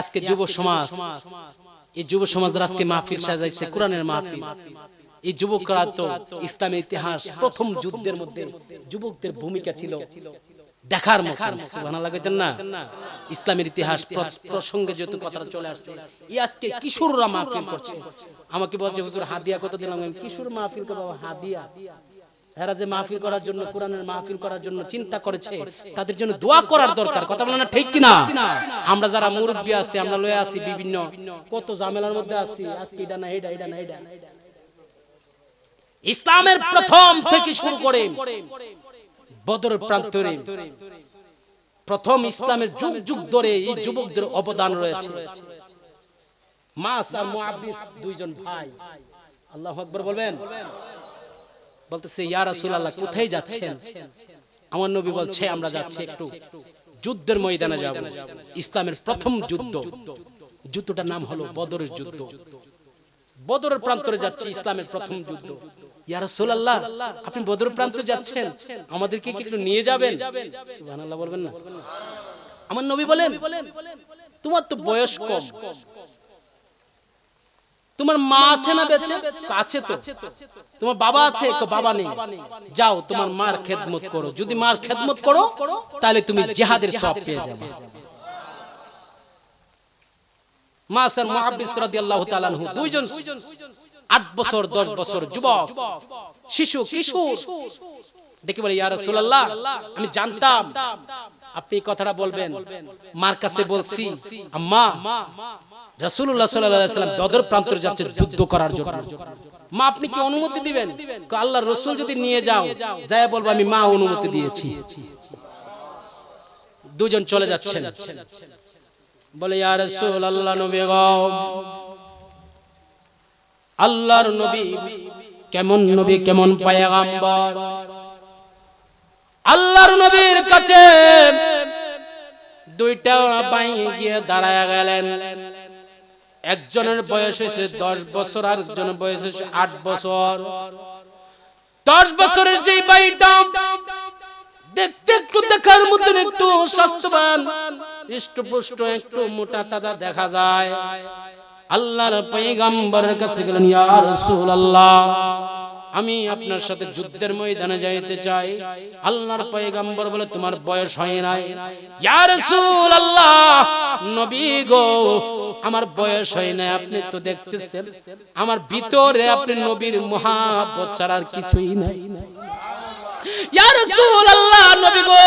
আজকে যুব সমাজ, এই যুব সমাজের আজকে মাহফিল সাজাইছে, কোরআনের মাহফিল। এই যুবকরা তো ইসলামের ইতিহাস প্রথম যুদ্ধের মধ্যে যুবকদের ভূমিকা ছিল দেখার মতো, সুবহানাল্লাহ না? ইসলামের ইতিহাস প্রসঙ্গে যেহেতু কথাটা চলে আসছে, এই আজকে কিশোররা মাহফিল করছে। আমাকে বলছে, হুজুর হাদিয়া কত দিলাম কিশোর মাহফিল কে বাবা হাদিয়া। এরা যে মাহফিল করার জন্য কোরআনের মাহফিল করার জন্য চিন্তা করেছে তাদের জন্য দোয়া করার দরকার কথা বলেন না ঠিক কিনা? আমরা যারা মুরব্বী আছি আমরা লয়ে আছি বিভিন্ন কত ঝামেলার মধ্যে আছি আজকে এটা না এটা এটা না এটা ইসলামের প্রথম থেকে শুরু করে বদরের প্রান্তরে প্রথম ইসলামের যুগ যুগ ধরে এই যুবকদের অবদান রয়েছে। মাস আর মুআব্বিস দুইজন ভাই। আল্লাহু আকবার বলবেন। বলতেছে ইয়া রাসূলুল্লাহ কোথায় যাচ্ছেন? আমার নবী বলছে আমরা যাচ্ছি একটু যুদ্ধের ময়দানে যাব। ইসলামের প্রথম যুদ্ধ। যুদ্ধটার নাম হলো বদরের যুদ্ধ। বদরের প্রান্তরে যাচ্ছি ইসলামের প্রথম যুদ্ধ। ইয়া রাসূলুল্লাহ আপনি বদরের প্রান্তরে যাচ্ছেন। আমাদেরকে কি একটু নিয়ে যাবেন? সুবহানাল্লাহ বলবেন না। আমার নবী বলেন তোমার তো বয়স কম। তোমার মা আছে না বেঁচে? আছে তো। তোমার বাবা আছে বাবা নেই। যাও তোমার মার খেদমত করো। যদি মার খেদমত করো তাহলে তুমি জিহাদের সব পেয়ে যাবে। মাসার মুহাব্বিস রাদিয়াল্লাহু তাআলা দুইজন আট বছর দশ বছর যুবক। শিশু কিশোর। দেখে বলে ইয়া রাসূলুল্লাহ আমি জানতাম। আপনি এই কথাটা বলবেন। মার কাছে বলছি আম্মা রাসূলুল্লাহ সাল্লাল্লাহু আলাইহি সাল্লাম বদর প্রান্তরে যাচ্ছে যুদ্ধ করার জন্য। মা, আপনি কি অনুমতি দিবেন? আল্লাহর রাসূল যদি নিয়ে যাও যায় বলব আমি মা অনুমতি দিয়েছি। দুজন চলে যাচ্ছেন। বলে, ইয়া রাসূল আল্লাহ নবী গো, আল্লাহর নবী কেমন নবী, কেমন পায়গাম্বর? আল্লাহর নবীর কাছে দুইটা বাই গিয়ে দাঁড়ায় গেলেন। একজনের বয়স হয়েছে দশ বছর আর একজনের বয়স হয়েছে আট বছর। দশ বছরের যে বাইটা দেখতে একটু দেখার মতন একটু স্বাস্থ্যবান হৃষ্টপুষ্ট একটু মোটা তাজা দেখা যায়। আল্লাহর পয়গাম্বরের কাছে গেলেন ইয়া রাসূলুল্লাহ আমি আপনার সাথে যুদ্ধের ময়দানে যাইতে চাই। আল্লাহর পয়গাম্বর বলে তোমার বয়স হয় নাই। ইয়া রাসূলুল্লাহ নবী গো আমার বয়স হয় নাই আপনি তো দেখতেছেন। আমার ভিতরে আপনি নবীর মহাব্বত ছাড়া আর কিছুই নাই। ইয়া রাসূলুল্লাহ নবী গো!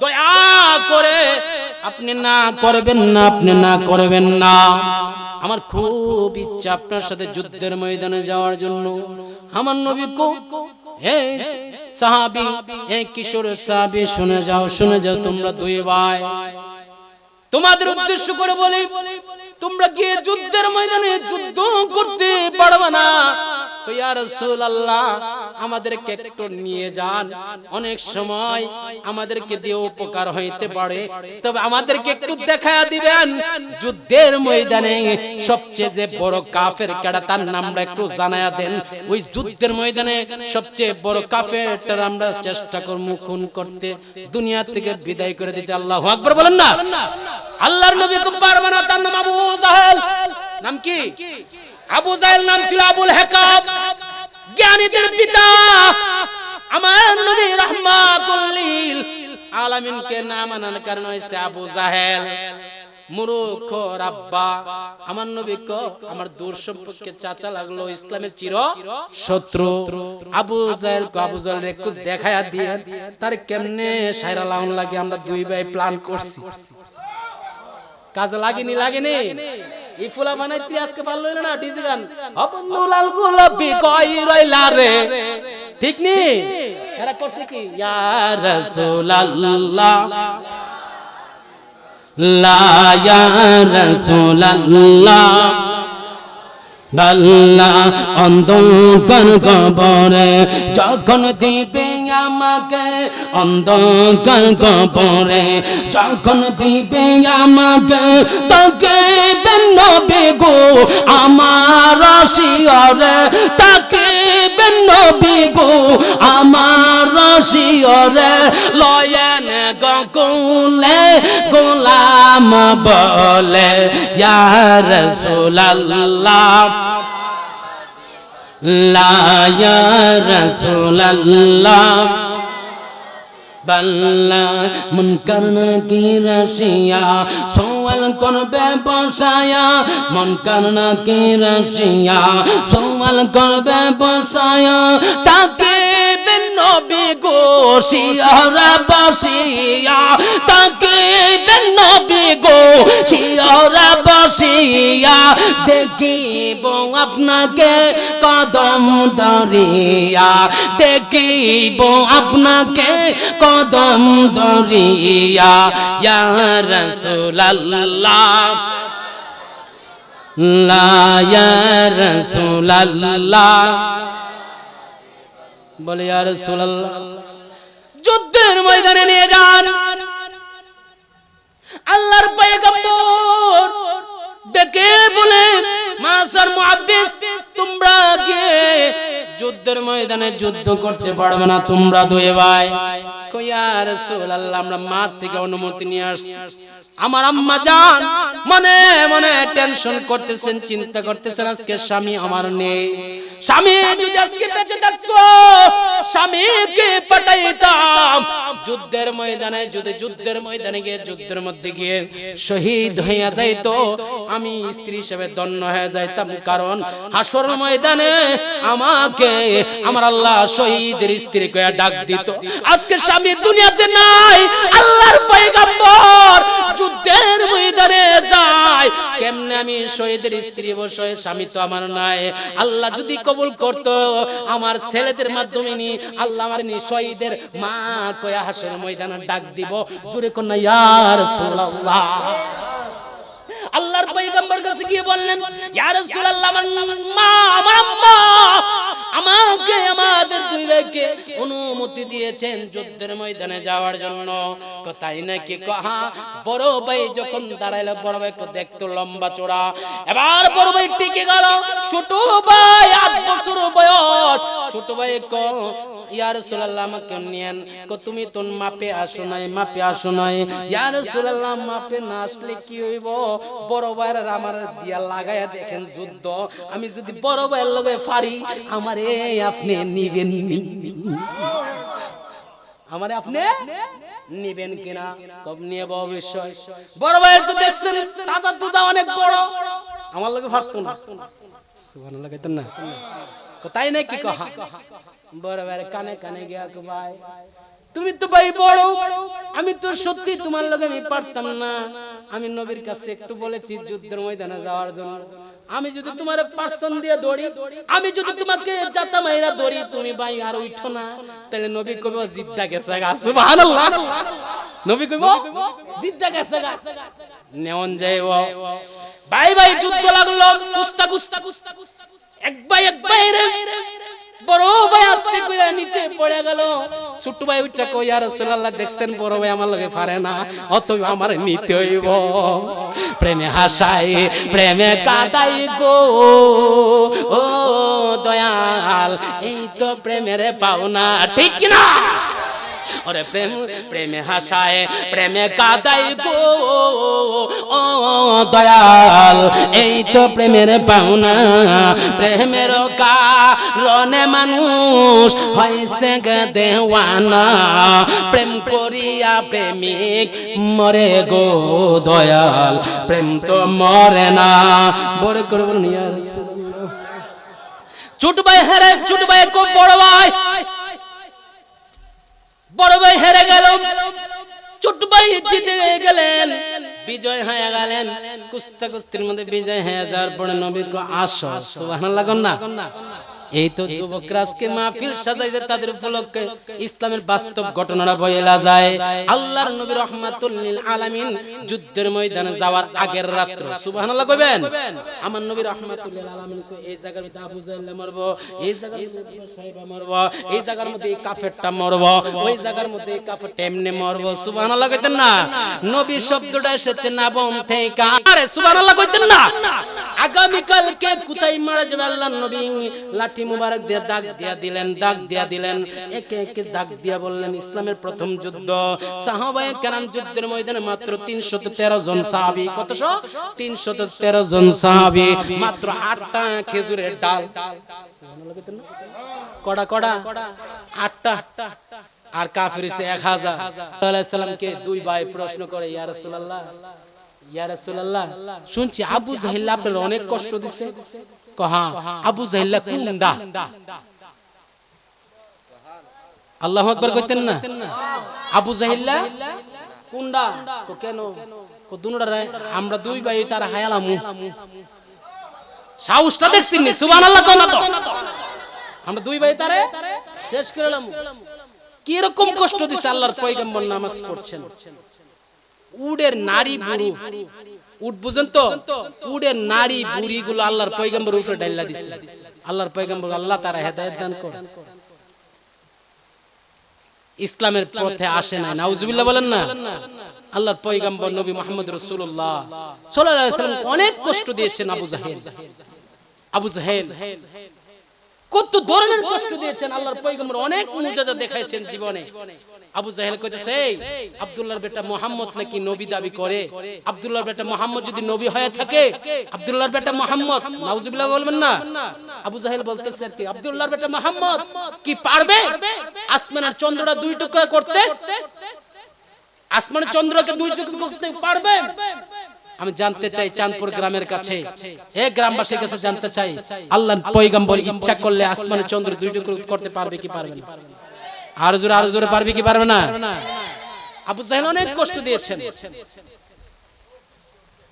দয়া করে আপনি না করবেন না আপনি না করবেন না। আমার খুব ইচ্ছা আপনার সাথে যুদ্ধের ময়দানে যাওয়ার জন্য। আমার নবী কো হে সাহাবী হে কিশোরের সাহাবী শুনে যাও শুনে যাও তোমরা দুই ভাই। তোমাদের উদ্দেশ্য করে বলি তোমরা গিয়ে যুদ্ধের ময়দানে যুদ্ধ করতে পারবে না। আমাদেরকে একটু নিয়ে যান। অনেক সময় আমাদেরকে দিয়ে উপকার হইতে পারে। তবে আমাদেরকে একটু দিবেন, যুদ্ধের ময়দানে সবচেয়ে যে বড় কাফের কেডা, তার নামটা একটু দেন। ওই যুদ্ধের ময়দানে সবচেয়ে বড় আমরা চেষ্টা করব খুন করতে। দুনিয়া থেকে বিদায় করে দিতে। আল্লাহু আকবার বলেন না? আল্লাহর নবী তার নাম আবু জাহেল। নাম কি? আবু জাহেল নাম ছিল আবুল হেকাব। জ্ঞানীদের পিতা আমার নবী রাহমাতুল লিল আলামিনকে নাম আনার কারণ হইছে আবু জাহেল। মূর্খ রাব্বা। আমার নবী কো, আমার দূর সম্পর্কে চাচা লাগল, ইসলামের চির শত্রু। আবু জাহেল কো, আবু জাহেল একটু দেখায়া দিয়ে, তার কেমনে সাইরা লাউন লাগে আমরা দুই ভাই প্ল্যান করছি। কাজে লাগেনি লাগেনি? এই ফুলা বানাইতে আজকে পারল না ডিজে গান। অবন্ধু লাল গোলাপি কই রইলা রে? ঠিক নি? এরা করছে কি? ইয়া রাসূলুল্লাহ। লা ইয়া রাসূলুল্লাহ। বাল্লা অন্ধকার কবরে যখন দিবে আমাকে অন্ধকার কবরে যখন দিবে আমাকে, তাকে নবে গো, আমার শিয়রে তাকে নবী গো, আমার শিয়রে লয়েন গকুলে গোলাম বলে, ইয়া রাসূলুল্লাহ। লা ইয়া রাসূলুল্লাহ। বাল্লা মুনকার নাকি রাশিয়া সওয়াল করবে বসায়া। মুনকার নাকি রাশিয়া সওয়াল করবে বসায়া। তাকে নবী গো শিয়রা বসিয়া তাকে নবী গো শিয়রা বসিয়া দেখিব আপনাকে কদম দরিয়া, দেখিব আপনাকে কদম দরিয়া। ইয়া রাসূলুল্লাহ, লা ইয়া রাসূলুল্লাহ। বলে, ইয়া রাসূলুল্লাহ, যুদ্ধের ময়দানে নিয়ে যান। আল্লাহর পয়গম্বর ডেকে বলে, মাসার মুআব্বিস তোমরা গিয়ে যুদ্ধের ময়দানে যুদ্ধ করতে পারবে না, তোমরা দুই ভাই। কই, ইয়া রাসূলুল্লাহ, আমরা মার থেকে অনুমতি নিয়ে আসছি। আমার আম্মা জান মনে মনে টেনশন করতেছেন, চিন্তা করতেছেন, আজকে স্বামী আমার নেই। স্বামী যদি আজকে বেঁচে থাকতো স্বামীকে পাঠাইতাম যুদ্ধের ময়দানে, যদি যুদ্ধের ময়দানে গিয়ে যুদ্ধের মধ্যে গিয়ে শহীদ হইয়া যাইতো, আমি স্ত্রী হিসেবে দন্য হয়ে যাইতাম। কারণ হাসর ময়দানে আমাকে, আমার আল্লাহ শহীদের স্ত্রী কয়া ডাক দিত। আজকে স্বামী দুনিয়াতে নাই, আল্লাহর পয়গম্বর যুদ্ধের ময়দানে যায়। কেমনে আমি শহীদের স্ত্রী বসে স্বামী তো আমার নাই। আল্লাহ যদি কবুল করতো, আমার ছেলেদের মাধ্যমে নি, আল্লাহ আমার নি শহীদের মা কয়া হাসর ময়দানে ডাক দিব, জুরে কন্যা, ইয়া রাসূলুল্লাহ। আল্লাহর পয়গম্বর কাছে গিয়ে বললেন, ইয়া রাসূলুল্লাহ মা, আমার আম্মা, আমাকে আমাদের দুই ভাইকে অনুমতি দিয়েছেন যুদ্ধের ময়দানে যাওয়ার জন্য। কোথায় নাকি? কহা, বড় ভাই যখন দাঁড়াইলো, বড় ভাইকে দেখতো লম্বা চোরা এবার বড় ভাই টিকে গেল। ছোট ভাই আট বছর বয়স। ছোট ভাই তুমি মাপে নাই মাপে নাই। মাপে কি দিয়া দেখেন যুদ্ধ। আমি যদি বড় ভাইয়ের লগে ফারি, আমারে আপনি নিবেন আমারে আপনি নিবেন কিনা? কব নিয়ে অবশ্যই। বড় ভাইয়ের তো দেখছেন অনেক বড়। আমার লগে ফারতো না। সুবহানাল্লাহ তাই নাকি কহা? বড় ভাইয়ের কানে কানে গিয়া ভাই, তুমি তো ভাই বড়, আমি তো সত্যি তোমার লগে আমি পারতাম না। আমি নবীর কাছে একটু বলেছি যুদ্ধের ময়দানে যাওয়ার জন্য। আমি যদি তোমার পার্সন দিয়ে দৌড়ি, আমি যদি তোমাকে জাতা মাইরা দৌড়ি, তুমি ভাই আর উঠো না। তাহলে নবী কবে জিদ্দা গেছে সুবহানাল্লাহ। নবী কইব, জিদ্দা গেছে নেওন যাইব। ভাই ভাই, যুদ্ধ লাগল কুস্তা কুস্তা কুস্তা। এক ভাই এক ভাই রে। বড় ভাই আস্তে করে নিচে পড়ে গেল। ছোট ভাই কই দেখছেন বড় ভাই আমার লগে পারে না আমার নিতে হইব। প্রেমে হাসাই, প্রেমে কাদাই গো। ও দয়াল, এই তো প্রেমের পাওনা, ঠিক কি না? প্রেম, প্রেমে হাসায় প্রেমে কাদাই গো। ও দয়াল, এই তো প্রেমের পাওনা, প্রেমের কারণে মানুষ হয়েছে গে দেওয়ানা। প্রেম করিয়া প্রেমিক মরে গো দয়াল। প্রেম তো মরে না। বড় করে বলুন ছোট ভাই হেরে, ছোট ভাই বড় ভাই। বড় ভাই হেরে গেল। ছোট ভাই জিতে গেলেন। বিজয় হয়ে গেলেন। কুস্তা কুস্তির মধ্যে বিজয় হয়ে যাওয়ার পরে নবী কো আসো না এই তো যুবকরা আজকে মাহফিল সাজাইছে তাদের উপলক্ষে ইসলামের বাস্তব ঘটনাটা বইলা যায়। আল্লাহর নবী রহমাতুল লিল আলামিন যুদ্ধের ময়দানে যাওয়ার আগের রাত্র। সুবহানাল্লাহ কইবেন? আমার নবী রহমাতুল লিল আলামিন কই এই জায়গার মধ্যে আবু জাহেল মারবো এই জায়গার মধ্যে সাহেবা মারবো এই জায়গার মধ্যে এই কাফেরটা মারবো ওই জায়গার মধ্যে এই কাফের তেমনে মারবো। সুবহানাল্লাহ কইতেন না। নবী শব্দটা এসেছে নাবম থেকে। আরে সুবহানাল্লাহ কইতেন না। আগামীকালকে কোথায় মারা যাবে আল্লাহ নবী? লাঠি মুবারক দিয়ে দাগ দিয়া দিলেন দাগ দিয়া দিলেন। একে একে দাগ দিয়া বললেন, ইসলামের প্রথম যুদ্ধ। সাহাবায়ে কেরাম যুদ্ধের ময়দানে মাত্র 313 জন সাহাবী। কতশো 313 জন সাহাবী। মাত্র আটটা খেজুরের ডাল। কড়া কড়া। আটটা। আর কাফির এক হাজার। দুই ভাই প্রশ্ন করে, ইয়া রাসূলুল্লাহ শুনছি আবু জাহিল্লা আপনার অনেক কষ্ট দিছে। কহা আবু জাহিল্লা কুন্ডা আল্লাহ আকবার কইতেন না? আবু জাহিল্লা? কুন্ডা কো কেন? কো দুনুরা রে? আমরা দুই ভাই তার হায়ালামু। সাহসটা দেখছিস নি? সুবহানাল্লাহ কোন তো। আমরা দুই ভাই তারে শেষ করলাম কি রকম কষ্ট দিছে আল্লাহর পয়গম্বর নামাজ পড়ছেন? উডের নারী বুড়ু। বুঝেন তো? উডের নারী বুড়ি গুলো আল্লাহর পয়গম্বর উপরে ডাইলা দিছে। আল্লাহর পয়গম্বর আল্লাহ তারা হেদায়েত দান ইসলামের পথে আসে না নাউজুবিল্লাহ বলেন না? আল্লাহর পয়গম্বর নবী মুহাম্মদ আলাইহি ওয়াসাল্লাম অনেক কষ্ট দিয়েছেন আবু জাহেল। আবু জাহেল কত ধরনের কষ্ট দিয়েছেন। আল্লাহর পয়গম্বর অনেক মুজাজা দেখাইছেন জীবনে। আবু জাহেল কইতেছে এই আব্দুল্লাহর বেটা মোহাম্মদ নাকি নবী দাবি করে? আব্দুল্লাহর বেটা মোহাম্মদ যদি নবী হয়ে থাকে আব্দুল্লাহর বেটা মোহাম্মদ নাউজুবিল্লাহ বলবেন না? আবু জাহেল বলতেছে আর কি আব্দুল্লাহর বেটা মোহাম্মদ কি পারবে? আসমানের চন্দ্রটা দুই টুকরা করতে? আসমানের চন্দ্রকে দুই টুকরা করতে পারবে? আমি জানতে চাই চাঁদপুর গ্রামের কাছে। হে গ্রামবাসীর কাছে জানতে চাই। আল্লাহ পয়গম্বর ইচ্ছা করলে আসমানের চন্দ্র দুই টুকরো করতে পারবে কি পারবে না। আর জোরে আর জোরে পারবে কি পারবে না? আবু জাহেল অনেক কষ্ট দিয়েছেন।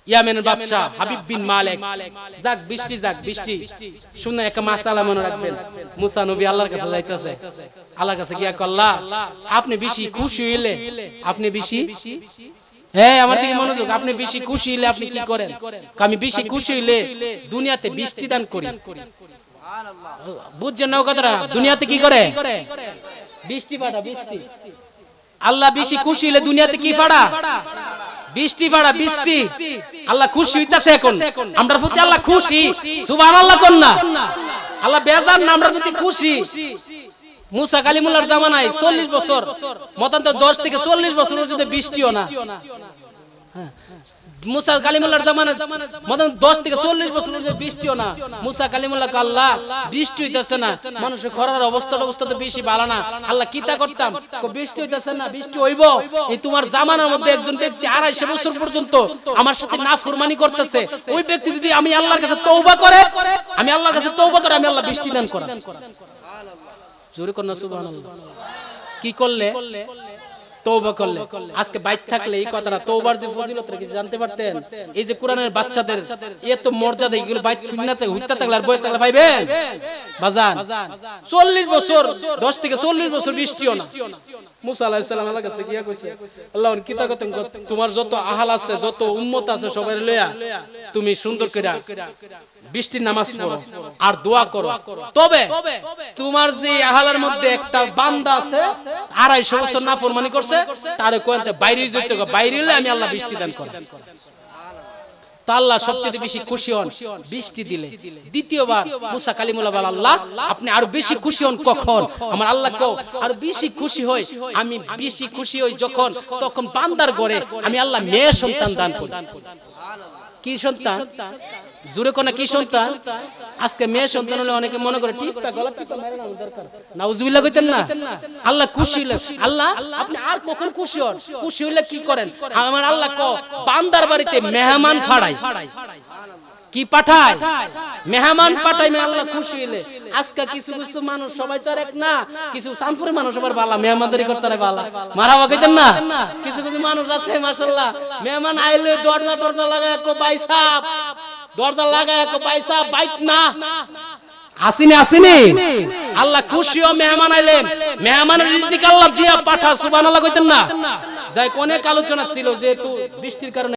ইয়ামেনের বাদশা হাবিব বিন মালিক। যাক বৃষ্টি যাক বৃষ্টি। শুনে একটা মাসালা মনে রাখবেন। মুসা নবী আল্লাহর কাছে যাইতেছে। আল্লাহর কাছে গিয়া কল্লা আপনি বেশি খুশি হইলে আপনি বেশি হ্যাঁ আমার দিকে মনোযোগ আপনি বেশি খুশি হইলে আপনি কি করেন? আমি বেশি খুশি হইলে দুনিয়াতে বৃষ্টি দান করি। বুঝছেন না কথাটা? দুনিয়াতে কি করে? বৃষ্টি পাঠা বৃষ্টি। আল্লাহ বেশি খুশি হইলে দুনিয়াতে কি পাড়া বৃষ্টি পাড়া বৃষ্টি আল্লাহ খুশি হইতাছে এখন। আমরা প্রতি আল্লাহ খুশি। সুবহানাল্লাহ কোন না আল্লাহ বেজার না আমরা প্রতি খুশি। মুসা কালিমুল্লার জামানায় চল্লিশ বছর। মতান্তর দশ থেকে চল্লিশ বছর যদি বৃষ্টিও না। হ্যাঁ। মুসা কালিমুল্লার জামানায় মতান্তর দশ থেকে চল্লিশ বছর যদি বৃষ্টিও না। মুসা কালিমুল্লাহ আল্লাহ বৃষ্টি হইতেছে না। মানুষের খরার অবস্থা অবস্থা তো বেশি ভালো না। আল্লাহ কিতা করতাম? বৃষ্টি হইতেছে না, বৃষ্টি হইব। এই তোমার জামানার মধ্যে একজন ব্যক্তি আড়াইশো বছর পর্যন্ত আমার সাথে না ফুরমানি করতেছে। ওই ব্যক্তি যদি আমি আল্লাহর কাছে তৌবা করে, আমি আল্লাহর কাছে তৌবা করে, আমি আল্লাহ বৃষ্টি দান করা জোরে না সুবহানাল্লাহ। কি করলে? তৌবা করলে। আজকে বাইক থাকলে এই কথাটা তৌবার যে ফজিলত রেখেছে জানতে পারতেন? এই যে কোরআনের বাচ্চাদের এত মর্যাদা এগুলো বাইক শূন্যতে হুইতা থাকলে আর বই থাকলে বাজান। 40 বছর 10 থেকে 40 বছর বৃষ্টিও না। মুসা আলাইহিস সালাম কাছে গিয়া কইছে আল্লাহ কিতা কতন তোমার যত আহাল আছে যত উম্মত আছে সবাই লইয়া তুমি সুন্দর করে বৃষ্টির নামাজ পড়ো আর দোয়া করো। তবে তোমার যে আহালার মধ্যে একটা বান্দা আছে আড়াইশো বছর না ফরমানি করছে তারে কোয়ান্তে বাইরে যেতে বাইরে হলে আমি আল্লাহ বৃষ্টি দান করি। তা আল্লাহ সবচেয়ে বেশি খুশি হন বৃষ্টি দিলে। দ্বিতীয়বার মুসা কালিমুল্লাহ আল্লাহ আপনি আরও বেশি খুশি হন কখন? আমার আল্লাহ কো আর বেশি খুশি হই আমি বেশি খুশি হই যখন তখন বান্দার ঘরে আমি আল্লাহ মেয়ে সন্তান দান করি। কি সন্তান? জুড়ে কোনা কি সন্তান? আজকে মেয়ে সন্তান হলে অনেকে মনে করে টিপটা গলা টিপা মেরে নাও দরকার। নাউজুবিল্লাহ কইতেন না। আল্লাহ খুশি হইলে আল্লাহ, আপনি আর কখন খুশি হন? খুশি হইলে কি করেন? আমার আল্লাহ ক, বান্দার বাড়িতে মেহমান ফাড়াই কি পাঠায়? মেহমান পাঠাই মে আল্লাহ খুশি হইলে। আজকে কিছু কিছু মানুষ সবাই তো এক না। কিছু সানপুরের মানুষ আবার বালা মেহমানদারি করতে বালা। মারাবা কইতেন না? কিছু কিছু মানুষ আছে মাশাআল্লাহ। মেহমান আইলে দরজা টরজা লাগায় কো ভাই সাহেব দরজা লাগায় কো ভাই সাহেব বাইক না। আসিনি আসিনি। আল্লাহ খুশি ও মেহমান আইলেন মেহমানের রিজিক আল্লাহ দিয়া পাঠা সুবহানাল্লাহ কইতেন না। যাই অনেক আলোচনা ছিল যেহেতু বৃষ্টির কারণে